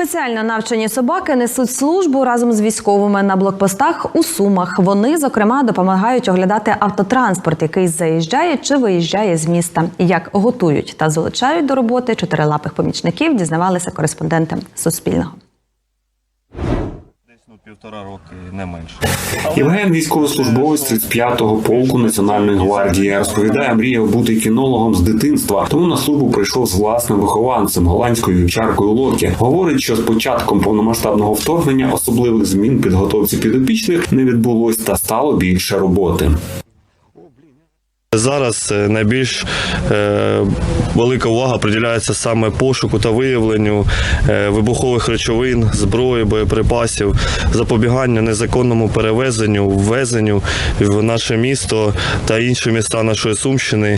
Спеціально навчені собаки несуть службу разом з військовими на блокпостах у Сумах. Вони, зокрема, допомагають оглядати автотранспорт, який заїжджає чи виїжджає з міста. Як готують та залучають до роботи чотирилапих помічників, дізнавалися кореспонденти Суспільного. Ну, півтора роки, не менше. Євген, військовослужбовець 35-го полку Національної гвардії, розповідає, мріяв бути кінологом з дитинства, тому на службу прийшов з власним вихованцем голландською вівчаркою Локі. Говорить, що з початком повномасштабного вторгнення особливих змін підготовці підопічних не відбулось та стало більше роботи. Зараз е, найбільш е, велика увага приділяється саме пошуку та виявленню е, вибухових речовин, зброї, боєприпасів, запобіганню незаконному перевезенню, ввезенню в наше місто та інші міста нашої Сумщини.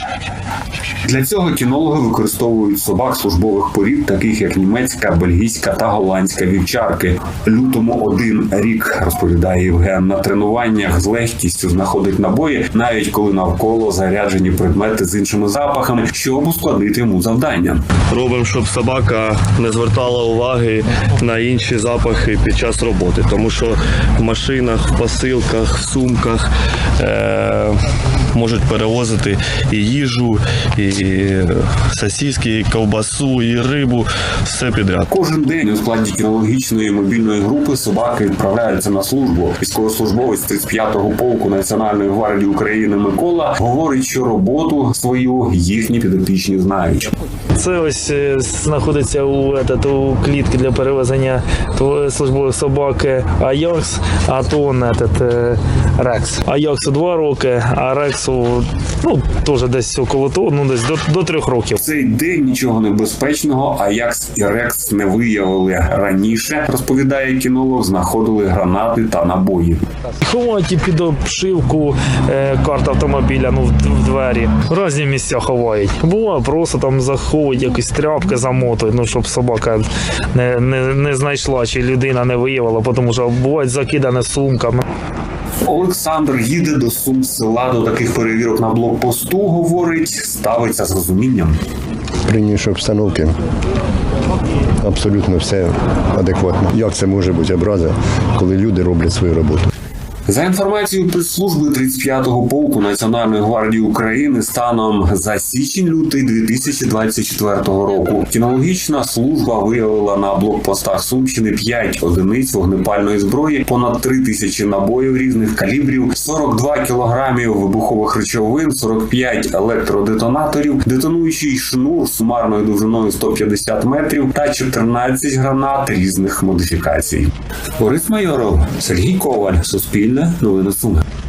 Для цього кінологи використовують собак службових порід, таких як німецька, бельгійська та голландська вівчарки. Лютому один рік розповідає Євген. На тренуваннях з легкістю знаходить набої, навіть коли навколо заряджені предмети з іншими запахами, щоб ускладнити йому завдання. Робимо, щоб собака не звертала уваги на інші запахи під час роботи, тому що в машинах, в посилках, в сумках е- можуть перевозити і їжу, і сосиски, і ковбасу, і рибу, все підряд. Кожен день у складі кінологічної мобільної групи собаки відправляються на службу. Військовослужбовець 35-го полку Національної гвардії України Микола говорить, що роботу свою їхні підопічні знають. Це ось е, знаходиться у, этот, у клітки для перевезення службової собаки Аякс, а то он этот, е, Рекс. Аяксу два роки, а Рексу ну, теж десь около того, ну десь до, до трьох років. В цей день нічого небезпечного, а як і Рекс не виявили раніше, розповідає кінолог, знаходили гранати та набої. Ховають під обшивку е, карт автомобіля, ну в, в двері. В різні місця ховають. Буває, просто там заховують якісь тряпки, замотують, ну щоб собака не, не, не знайшла чи людина не виявила, тому що бувають закидане сумками. Олександр їде до сум села до таких перевірок на блокпосту. Говорить, ставиться з розумінням. при обстановки. абсолютно все адекватно. Як це може бути образа, коли люди роблять свою роботу? За інформацією прес-служби 35-го полку Національної гвардії України станом за січень-лютий 2024 року кінологічна служба виявила на блокпостах Сумщини 5 одиниць вогнепальної зброї, понад 3 тисячі набоїв різних калібрів, 42 кілограмів вибухових речовин, 45 електродетонаторів, детонуючий шнур сумарною довжиною 150 метрів та 14 гранат різних модифікацій. Борис Майоров, Сергій Коваль, Суспільне, billah. Lo